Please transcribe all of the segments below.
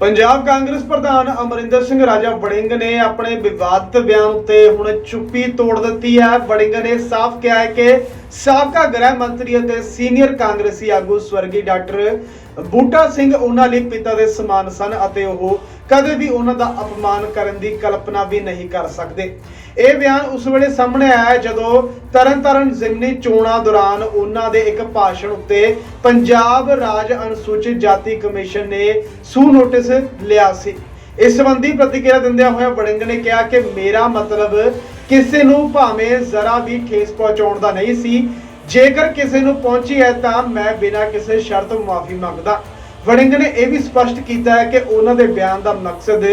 ਪੰਜਾਬ ਕਾਂਗਰਸ ਪ੍ਰਧਾਨ ਅਮਰਿੰਦਰ ਸਿੰਘ ਰਾਜਾ ਵੜਿੰਗ ਨੇ ਆਪਣੇ ਵਿਵਾਦਤ ਬਿਆਨ ਉੱਤੇ ਹੁਣ ਚੁੱਪੀ ਤੋੜ ਦਿੱਤੀ ਹੈ। ਵੜਿੰਗ ਨੇ ਸਾਫ਼ ਕਿਹਾ ਹੈ ਕਿ ਸਾਬਕਾ ਗ੍ਰਹਿ ਮੰਤਰੀ ਅਤੇ ਸੀਨੀਅਰ ਕਾਂਗਰਸੀ ਆਗੂ ਸਵਰਗੀ ਡਾਕਟਰ ਬੂਟਾ ਸਿੰਘ ਉਹਨਾਂ ਲਈ ਪਿਤਾ ਦੇ ਸਮਾਨ ਸਨ ਅਤੇ ਉਹ ਕਦੇ ਵੀ ਉਹਨਾਂ ਦਾ ਅਪਮਾਨ ਕਰਨ ਦੀ ਕਲਪਨਾ ਵੀ ਨਹੀਂ ਕਰ ਸਕਦੇ। ਇਹ ਬਿਆਨ ਉਸ ਵੇਲੇ ਸਾਹਮਣੇ ਆਇਆ ਜਦੋਂ ਤਰਨਤਾਰਨ ਜ਼ਿਮਨੀ ਚੋਣਾਂ ਦੌਰਾਨ ਉਹਨਾਂ ਦੇ ਇੱਕ ਭਾਸ਼ਣ ਉੱਤੇ ਪੰਜਾਬ ਰਾਜ ਅਨੁਸੂਚਿਤ ਜਾਤੀ ਕਮਿਸ਼ਨ ਨੇ ਸੂ ਨੋਟਿਸ ਲਿਆ ਸੀ। ਇਸ ਸੰਬੰਧੀ ਪ੍ਰਤੀਕਿਰਿਆ ਦਿੰਦਿਆਂ ਹੋਇਆ ਵੜਿੰਗ ਨੇ ਕਿਹਾ ਕਿ ਮੇਰਾ ਮਤਲਬ ਕਿਸੇ ਨੂੰ ਭਾਵੇਂ ਜ਼ਰਾ ਵੀ ਠੇਸ ਪਹੁੰਚਾਉਣ ਦਾ ਨਹੀਂ ਸੀ। ਜੇਕਰ ਕਿਸੇ ਨੂੰ ਪਹੁੰਚੀ ਹੈ ਤਾਂ ਮੈਂ ਬਿਨਾਂ ਕਿਸੇ ਸ਼ਰਤ ਮਾਫੀ ਮੰਗਦਾ। ਵੜਿੰਗ ਨੇ ਇਹ ਵੀ ਸਪਸ਼ਟ ਕੀਤਾ ਹੈ ਕਿ ਉਹਨਾਂ ਦੇ ਬਿਆਨ ਦਾ ਮਕਸਦ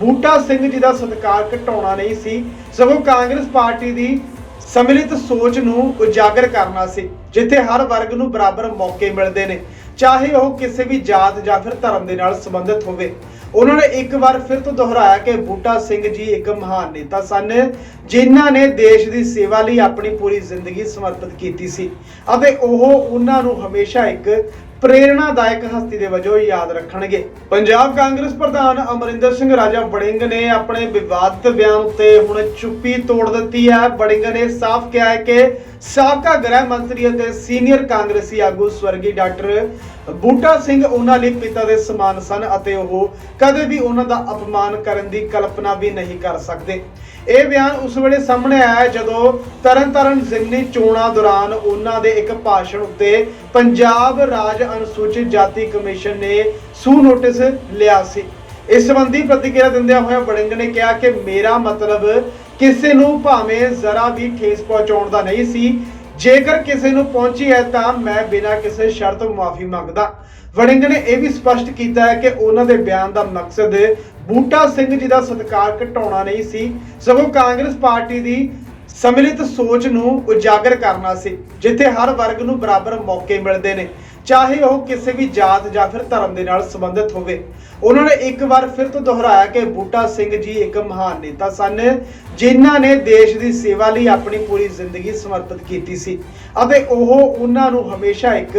ਬੂਟਾ ਸਿੰਘ ਜੀ ਦਾ ਸਤਿਕਾਰ ਘਟਾਉਣਾ ਨਹੀਂ ਸੀ, ਸਗੋਂ ਕਾਂਗਰਸ ਪਾਰਟੀ ਦੀ ਸਮਿਲਿਤ ਸੋਚ ਨੂੰ ਉਜਾਗਰ ਕਰਨਾ ਸੀ, ਜਿੱਥੇ ਹਰ ਵਰਗ ਨੂੰ ਬਰਾਬਰ ਮੌਕੇ ਮਿਲਦੇ ਨੇ, ਚਾਹੇ ਉਹ ਕਿਸੇ ਵੀ ਜਾਤ ਜਾਂ ਫਿਰ ਧਰਮ ਦੇ ਨਾਲ ਸੰਬੰਧਿਤ ਹੋਵੇ। ਉਹਨਾਂ ਨੇ ਇੱਕ ਵਾਰ ਫਿਰ ਤੋਂ ਦੁਹਰਾਇਆ ਕਿ ਬੂਟਾ ਸਿੰਘ ਜੀ ਇੱਕ ਮਹਾਨ ਨੇਤਾ ਸਨ, ਜਿਨ੍ਹਾਂ ਨੇ ਦੇਸ਼ ਦੀ ਸੇਵਾ ਲਈ ਆਪਣੀ ਪੂਰੀ ਜ਼ਿੰਦਗੀ ਸਮਰਪਿਤ ਕੀਤੀ ਸੀ। ਅਤੇ ਉਹ ਉਹਨਾਂ ਨੂੰ ਹਮੇਸ਼ਾ ਇੱਕ ਪ੍ਰੇਰਣਾਦਾਇਕ ਹਸਤੀ ਦੇ ਵਜੋਂ ਯਾਦ ਰੱਖਣਗੇ। ਪੰਜਾਬ ਕਾਂਗਰਸ ਪ੍ਰਧਾਨ ਅਮਰਿੰਦਰ ਸਿੰਘ ਰਾਜਾ ਵੜਿੰਗ ਨੇ ਆਪਣੇ ਵਿਵਾਦਤ ਬਿਆਨ ਉੱਤੇ ਹੁਣ ਚੁੱਪੀ ਤੋੜ ਦਿੱਤੀ ਹੈ। ਵੜਿੰਗ ਨੇ ਸਾਫ਼ ਕਿਹਾ ਹੈ ਕਿ ਸਾਬਕਾ ਗ੍ਰਹਿ ਮੰਤਰੀ ਅਤੇ ਸੀਨੀਅਰ ਕਾਂਗਰਸੀ ਆਗੂ ਸਵਰਗੀ ਡਾਕਟਰ ਬੂਟਾ ਸਿੰਘ ਉਹਨਾਂ ਲਈ ਪਿਤਾ ਦੇ ਸਮਾਨ ਸਨ ਅਤੇ ਉਹ ਕਦੇ ਵੀ ਉਹਨਾਂ ਦਾ ਅਪਮਾਨ ਕਰਨ ਦੀ ਕਲਪਨਾ ਵੀ ਨਹੀਂ ਕਰ ਸਕਦੇ। ਇਹ ਬਿਆਨ ਉਸ ਵੇਲੇ ਸਾਹਮਣੇ ਆਇਆ ਹੈ ਜਦੋਂ ਤਰਨਤਾਰਨ ਜ਼ਿਮਨੀ ਚੋਣਾਂ ਦੌਰਾਨ ਉਹਨਾਂ ਦੇ ਇੱਕ ਭਾਸ਼ਣ ਉੱਤੇ ਪੰਜਾਬ ਰਾਜ ਅਨੁਸੂਚਿਤ ਜਾਤੀ ਕਮਿਸ਼ਨ ਨੇ ਸੂ ਨੋਟਿਸ ਲਿਆ ਸੀ। ਇਸ ਸੰਬੰਧੀ ਪ੍ਰਤੀਕਿਰਿਆ ਦਿੰਦਿਆਂ ਹੋਇਆ ਵੜਿੰਗ ਨੇ ਕਿਹਾ ਕਿ ਮੇਰਾ ਮਤਲਬ ਕਿਸੇ ਨੂੰ ਭਾਵੇਂ ਜ਼ਰਾ ਵੀ ਠੇਸ ਪਹੁੰਚਾਉਣ ਦਾ ਨਹੀਂ ਸੀ। ਜੇਕਰ ਕਿਸੇ ਨੂੰ ਪਹੁੰਚੀ ਹੈ ਤਾਂ ਮੈਂ ਬਿਨਾਂ ਕਿਸੇ ਸ਼ਰਤ ਮਾਫੀ ਮੰਗਦਾ। ਵੜਿੰਗ ਨੇ ਇਹ ਵੀ ਸਪਸ਼ਟ ਕੀਤਾ ਹੈ ਕਿ ਉਹਨਾਂ ਦੇ ਬਿਆਨ ਦਾ ਮਕਸਦ ਬੂਟਾ ਸਿੰਘ ਜੀ ਦਾ ਸਤਿਕਾਰ ਘਟਾਉਣਾ ਨਹੀਂ ਸੀ। ਸਗੋਂ ਕਾਂਗਰਸ ਪਾਰਟੀ ਦੀ ਸਮਿਲਿਤ ਸੋਚ ਨੂੰ ਉਜਾਗਰ ਕਰਨਾ ਸੀ, ਜਿੱਥੇ ਹਰ ਵਰਗ ਨੂੰ ਬਰਾਬਰ ਮੌਕੇ ਮਿਲਦੇ ਨੇ। ਚਾਹੇ ਉਹ ਕਿਸੇ ਵੀ ਜਾਤ ਜਾਂ ਫਿਰ ਧਰਮ ਦੇ ਨਾਲ ਸੰਬੰਧਿਤ ਹੋਵੇ। ਉਹਨਾਂ ਨੇ ਇੱਕ ਵਾਰ ਫਿਰ ਤੋਂ ਦੁਹਰਾਇਆ ਕਿ ਬੂਟਾ ਸਿੰਘ ਜੀ ਇੱਕ ਮਹਾਨ ਨੇਤਾ ਸਨ, ਜਿਨ੍ਹਾਂ ਨੇ ਦੇਸ਼ ਦੀ ਸੇਵਾ ਲਈ ਆਪਣੀ ਪੂਰੀ ਜ਼ਿੰਦਗੀ ਸਮਰਪਿਤ ਕੀਤੀ ਸੀ। ਅਤੇ ਉਹ ਉਹਨਾਂ ਨੂੰ ਹਮੇਸ਼ਾ ਇੱਕ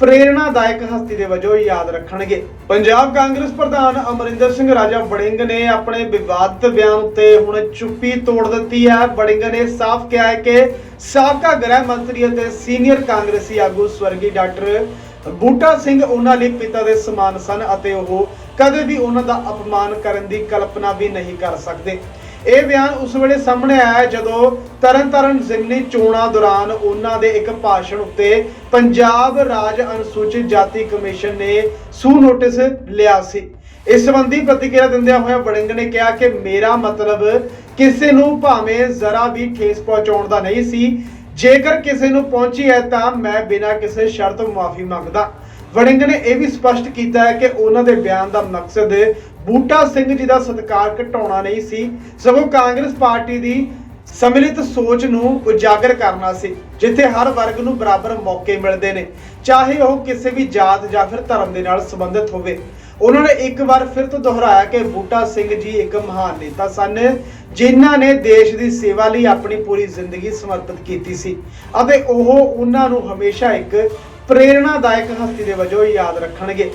ਪ੍ਰੇਰਣਾਦਾਇਕ ਹਸਤੀ ਦੇ ਵਜੋਂ ਯਾਦ ਰੱਖਣਗੇ। ਪੰਜਾਬ ਕਾਂਗਰਸ ਪ੍ਰਧਾਨ ਅਮਰਿੰਦਰ ਸਿੰਘ ਰਾਜਾ ਵੜਿੰਗ ਨੇ ਆਪਣੇ ਵਿਵਾਦਤ ਬਿਆਨ ਉੱਤੇ ਹੁਣ ਚੁੱਪੀ ਤੋੜ ਦਿੱਤੀ ਹੈ। ਬੜਿੰਗ ਨੇ ਸਾਫ਼ ਕਿਹਾ ਹੈ ਕਿ ਸਾਬਕਾ ਗ੍ਰਹਿ ਮੰਤਰੀ ਅਤੇ ਸੀਨੀਅਰ ਕਾਂਗਰਸੀ ਆਗੂ ਸਵਰਗੀ ਡਾਕਟਰ ਬੂਟਾ ਸਿੰਘ ਉਹਨਾਂ ਲਈ ਪਿਤਾ ਦੇ ਸਮਾਨ ਸਨ ਅਤੇ ਉਹ ਕਦੇ ਵੀ ਉਹਨਾਂ ਦਾ ਅਪਮਾਨ ਕਰਨ ਦੀ ਕਲਪਨਾ ਵੀ ਨਹੀਂ ਕਰ ਸਕਦੇ। ਇਹ ਬਿਆਨ ਉਸ ਵੇਲੇ ਸਾਹਮਣੇ ਆਇਆ ਜਦੋਂ ਤਰਨਤਾਰਨ ਜ਼ਿਮਨੀ ਚੋਣਾਂ ਦੌਰਾਨ ਉਹਨਾਂ ਦੇ ਇੱਕ ਭਾਸ਼ਣ ਉੱਤੇ ਪੰਜਾਬ ਰਾਜ ਅਨੁਸੂਚਿਤ ਜਾਤੀ ਕਮਿਸ਼ਨ ਨੇ ਸੂ ਨੋਟਿਸ ਲਿਆ ਸੀ। ਇਸ ਸੰਬੰਧੀ ਪ੍ਰਤੀਕਿਰਿਆ ਦਿੰਦਿਆਂ ਹੋਇਆ ਵੜਿੰਗ ਨੇ ਕਿਹਾ ਕਿ ਮੇਰਾ ਮਤਲਬ ਕਿਸੇ ਨੂੰ ਭਾਵੇਂ ਜ਼ਰਾ ਵੀ ਠੇਸ ਪਹੁੰਚਾਉਣ ਦਾ ਨਹੀਂ ਸੀ ਜੇਕਰ ਕਿਸੇ ਨੂੰ ਪਹੁੰਚੀ ਹੈ ਤਾਂ ਮੈਂ ਬਿਨਾਂ ਕਿਸੇ ਸ਼ਰਤ ਮਾਫੀ ਮੰਗਦਾ। ਵੜਿੰਗ ਨੇ ਇਹ ਵੀ ਸਪਸ਼ਟ ਕੀਤਾ ਹੈ ਕਿ ਉਹਨਾਂ ਦੇ ਬਿਆਨ ਦਾ ਮਕਸਦ ਬੂਟਾ ਸਿੰਘ ਜੀ ਦਾ ਸਤਿਕਾਰ ਘਟਾਉਣਾ ਨਹੀਂ ਸੀ, ਸਗੋਂ ਕਾਂਗਰਸ ਪਾਰਟੀ ਦੀ ਸਮਿਲਿਤ ਸੋਚ ਨੂੰ ਉਜਾਗਰ ਕਰਨਾ ਸੀ, ਜਿੱਥੇ ਹਰ ਵਰਗ ਨੂੰ ਬਰਾਬਰ ਮੌਕੇ ਮਿਲਦੇ ਨੇ, ਚਾਹੇ ਉਹ ਕਿਸੇ ਵੀ ਜਾਤ ਜਾਂ ਫਿਰ ਧਰਮ ਦੇ ਨਾਲ ਸੰਬੰਧਿਤ ਹੋਵੇ। ਉਹਨਾਂ ਨੇ ਇੱਕ ਵਾਰ ਫਿਰ ਤੋਂ ਦੁਹਰਾਇਆ ਕਿ ਬੂਟਾ ਸਿੰਘ ਜੀ ਇੱਕ ਮਹਾਨ ਨੇਤਾ ਸਨ, ਜਿਨ੍ਹਾਂ ਨੇ ਦੇਸ਼ ਦੀ ਸੇਵਾ ਲਈ ਆਪਣੀ ਪੂਰੀ ਜ਼ਿੰਦਗੀ ਸਮਰਪਿਤ ਕੀਤੀ ਸੀ। ਅਤੇ ਉਹ ਉਹਨਾਂ ਨੂੰ ਹਮੇਸ਼ਾ ਇੱਕ ਪ੍ਰੇਰਣਾਦਾਇਕ ਹਸਤੀ ਦੇ ਵਜੋਂ ਯਾਦ ਰੱਖਣਗੇ।